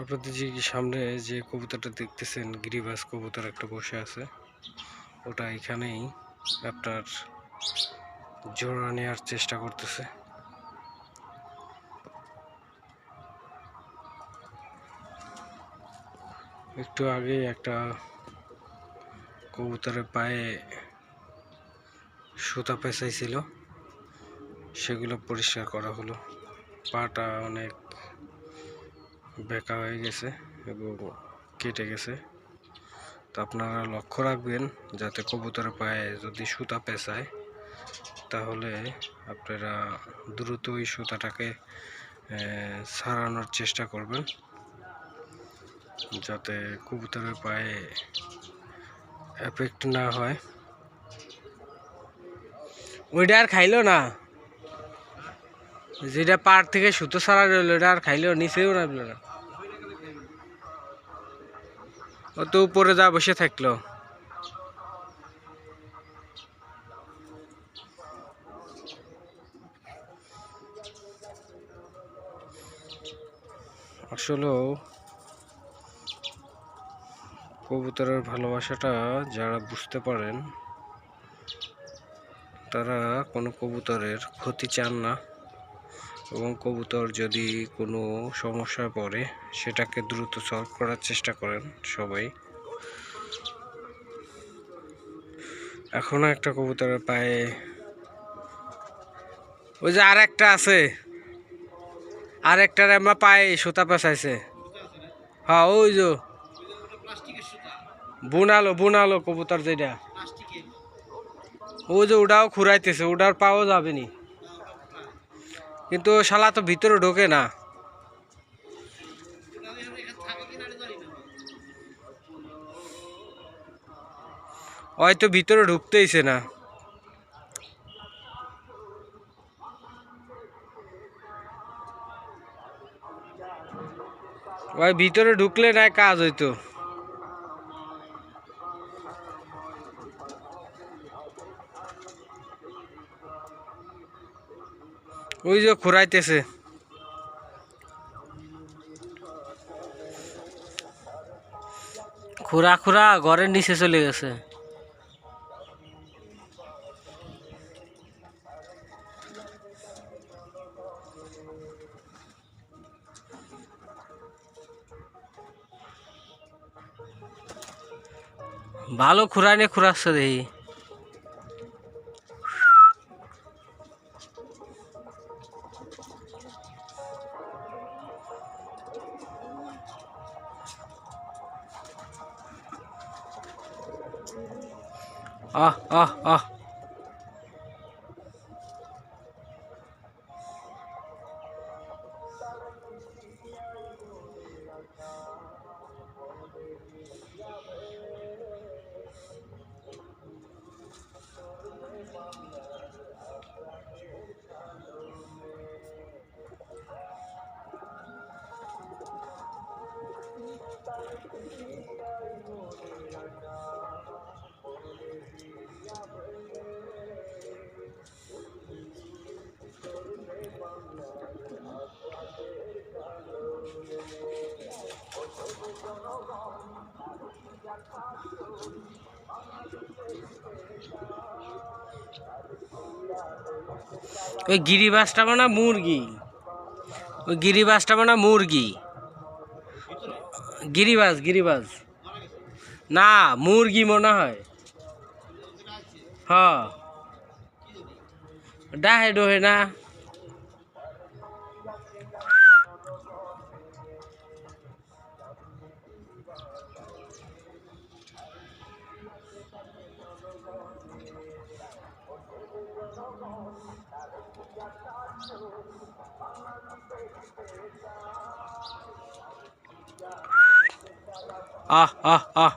আপনাদের যে সামনে যে কবুতরটা দেখতেছেন, গিরিবাস কবুতর একটা বসে আছে। ওটা এখানেই আপনার জোড়া নেওয়ার চেষ্টা করতেছে। একটু আগে একটা কবুতরের পায়ে সুতা পেঁচাইছিল। সেগুলো পরিষ্কার করা হলো। পাটা অনেক বেঁকা হয়ে গেছে এবং কেটে গেছে। তো আপনারা লক্ষ্য রাখবেন যাতে কবুতরের পায়ে যদি সুতা পেঁচায়, তাহলে আপনারা দ্রুত ওই সুতাটাকে সারানোর চেষ্টা করবেন। যাতে কবুতরের পায়ে এফেক্ট না হয়। ওইটা আর খাইলো না? যেটা পার থেকে সুতো ছাড়া রইল ওটা আর খাইলো নিচেও নামলো না। ও তো উপরে যা বসে থাকল। আসলেও কবুতরের ভালোবাসাটা যারা বুঝতে পারেন, তারা কোনো কবুতরের ক্ষতি চান না। এবং কবুতর যদি কোনো সমস্যায় পড়ে সেটাকে দ্রুত সলভ করার চেষ্টা করেন সবাই। এখনও একটা কবুতরের পায়ে ওই যে আর একটা আছে। আর একটার আমার পায়ে সুতা পেঁচাইছে। হ্যাঁ ওই যে। বুনালো বুনালো কবুতর যেটা। ওই যে ওটাও খুরাইতেছে ওটার পাও যাবে নি। কিন্তু শালা তো ভিতরে ঢোকে না। হয়তো ভিতরে ঢুকতেইছে না। ওই ভিতরে ঢুকলে না কাজ হইতো। ওই যে খুরাইতেছে খুরা খুরা ঘরের নিচে চলে গেছে। ভালো খুরাইনে খুরাচ্ছে দেখি। আহ আহ আহ ওই গিরিবাসটা মানে মুরগি। ওই গিরিবাসটা মানে মুরগি। গিরিবাস গিরিবাস না, মুরগি মনে হয়। হ্যাঁ। ডাহে ডোহে না। আহ আহ আহ